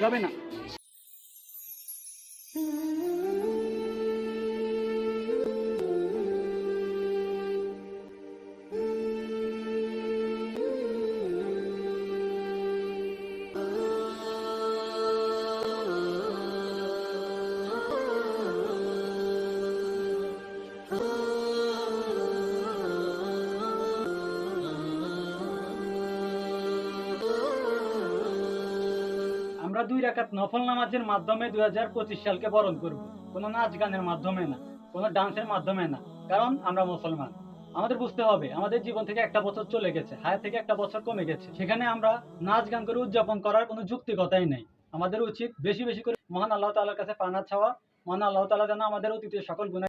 যাবে না। আমরা দুই রাকাত নফল নামাজের মাধ্যমে দুই হাজার পঁচিশ সালকে বরণ করব। কোনো নাচ গানের মাধ্যমে না, কোনো ডান্সের মাধ্যমে না, কারণ আমরা মুসলমান। আমাদের বুঝতে হবে, আমাদের জীবন থেকে একটা বছর চলে গেছে, হায়াত থেকে একটা বছর কমে গেছে। সেখানে আমরা নাচ গান করে উদযাপন করার কোনো যুক্তিকতাই নেই। আমাদের উচিত বেশি বেশি করে মহান আল্লাহ তাআলার কাছে পানা ছাওয়া মহান আল্লাহ তাআলা যেন আমাদের অতীতের সকল গুণা